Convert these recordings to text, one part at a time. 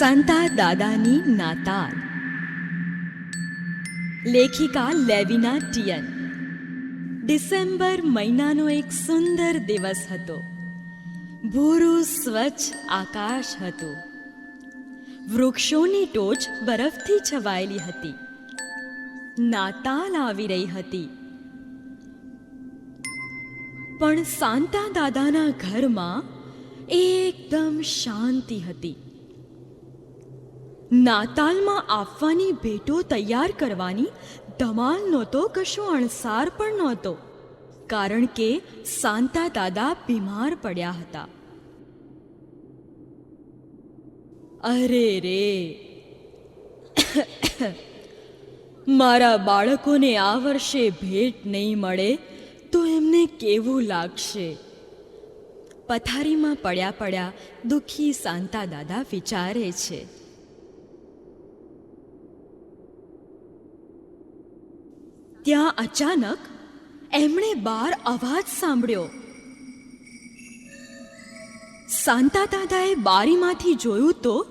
Santa દાદાની નાતાલ. લેખિકા લેવિના ટિયન. December મહિનાનો એક સુંદર દિવસ હતો. ભૂરું સ્વચ્છ આકાશ હતું. વૃક્ષોની ટોચ બરફથી છવાયેલી હતી. નાતાલ આવી રહી હતી. પણ સાંતા દાદાના ઘરમાં એકદમ શાંતિ હતી. નાતાલમાં આપવાની ભેટો તૈયાર કરવાની ધમાલ નહોતો, કશો અણસાર પણ નહોતો. કારણ કે સાંતા દાદા બીમાર પડ્યા હતા. અરે રે! મારા બાળકોને આ વર્ષે ભેટ નહીં મળે તો એમને કેવું લાગશે? પથારીમાં પડ્યા પડ્યા દુઃખી સાંતા દાદા વિચારે છે. ત્યાં અચાનક એમણે બહાર અવાજ સાંભળ્યો. સાંતા દાદાએ બારીમાંથી જોયું તો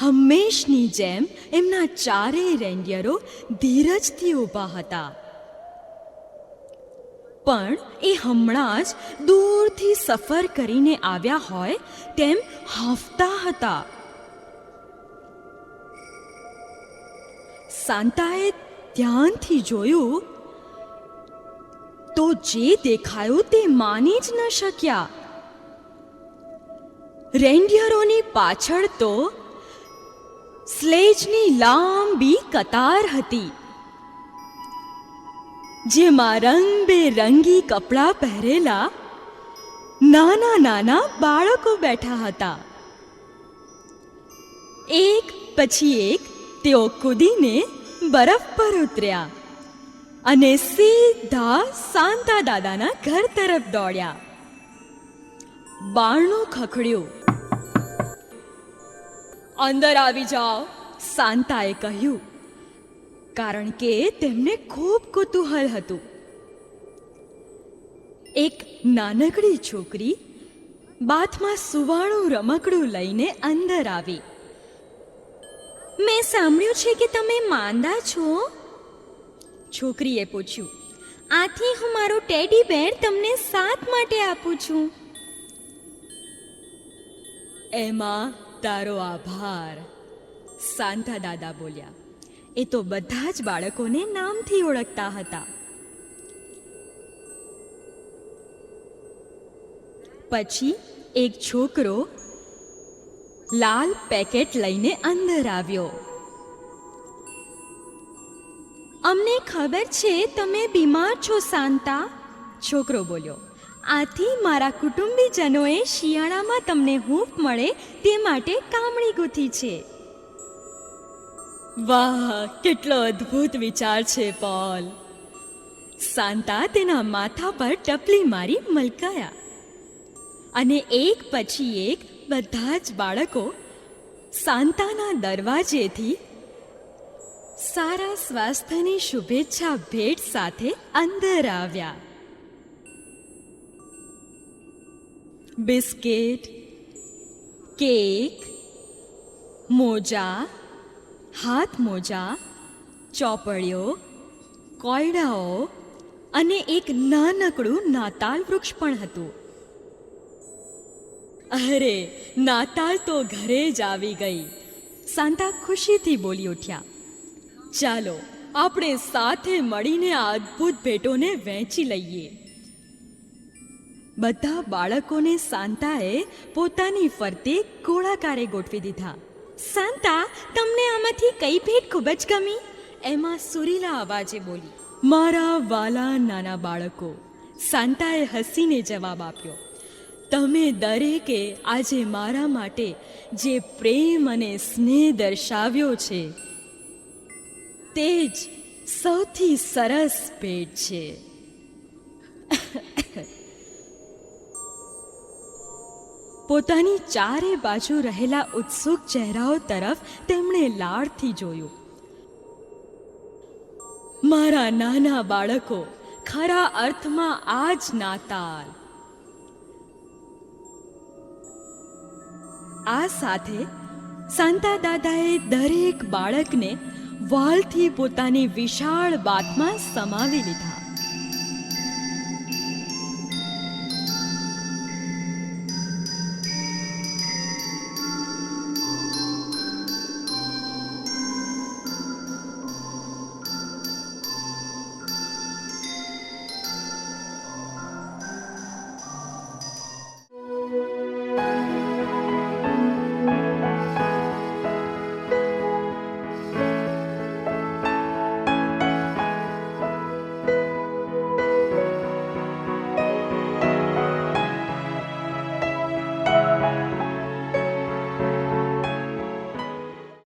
હંમેશની જેમ એમના ચારેય રેન્ડિયરો ધીરજથી ઊભા હતા. પણ એ હમણાં જ દૂરથી સફર કરીને આવ્યા હોય તેમ હાંફતા હતા. સાંતાએ ધ્યાનથી જોયું તો જે દેખાયું તે માની જ ન શક્યા. રેન્ડિયરોની પાછળ તો સ્લેજની લાંબી કતાર હતી, જેમાં રંગબેરંગી કપડાં પહેરેલા નાના નાના બાળકો બેઠા હતા. એક પછી એક તેઓ કૂદીને બરફ પર ઉતર્યા અને સીધા સાંતા દાદાના ઘર તરફ દોડ્યા. બારણું ખખડ્યું. અંદર આવી જાઓ, સાંતાએ કહ્યું, કારણ કે તેમને ખૂબ કુતૂહલ હતું. એક નાનકડી છોકરી બાથમાં સુવાળું રમકડું લઈને અંદર આવી. મેં સાંભળ્યું છે કે તમે માંદા છો? છોકરીએ પૂછ્યું, આથી હું મારો ટેડી બેર તમને સાથ માટે આપું છું. એમાં તારો આભાર સાંતા દાદા બોલ્યા. એ તો બધા જ બાળકોને નામથી ઓળખતા હતા. પછી એક છોકરો લાલ પેકેટ લઈને અંદર આવ્યો. અમને ખબર છે તમે બીમાર છો, શાંતા, છોકરો બોલ્યો. આથી મારા કુટુંબીજનોએ શિયાળામાં તમને હૂંફ મળે તે માટે કામણી ગૂંથી છે. વાહ, કેટલો અદ્ભુત વિચાર છે, પોલ. સાંતા તેના માથા પર ટપલી મારી મલકાયા. અને એક પછી એક બધા જ બાળકો સાંતાના દરવાજેથી સારા સ્વાસ્થ્યની શુભેચ્છા ભેટ સાથે અંદર આવ્યા. બિસ્કિટ, કેક, મોજા, હાથ મોજા, ચોપડીઓ, કોયડાઓ અને એક નાનકડું નાતાલ વૃક્ષ પણ હતું. અરે નાતાલ તો ઘરે જ આવી ગઈ સાંતા ખુશીથી બોલી ઉઠ્યા ચાલો આપણે સાથે મળીને આ અદ્ભુત ભેટોને વહેંચી લઈએ બધા બાળકોને સાંતાએ પોતાની ફરતે ગોળાકારે ગોઠવી દીધા સાંતા તમને આમાંથી કઈ ભેટ ખૂબ જ ગમી એમાં સુરીલા અવાજે બોલી મારા વાલા નાના બાળકો સાંતાએ હસીને જવાબ આપ્યો તમે દરેકે આજે મારા માટે જે પ્રેમ અને સ્નેહ દર્શાવ્યો છે, તે જ સૌથી સરસ ભેટ છે. પોતાની ચારે બાજુ રહેલા ઉત્સુક ચહેરાઓ તરફ તેમણે લાડથી જોયું. મારા નાના બાળકો, ખરા અર્થમાં આ જ નાતાલ. આ સાથે સાંતા દાદાએ દરેક બાળકને વાલથી પોતાની વિશાળ બાતમાં સમાવી લીધા.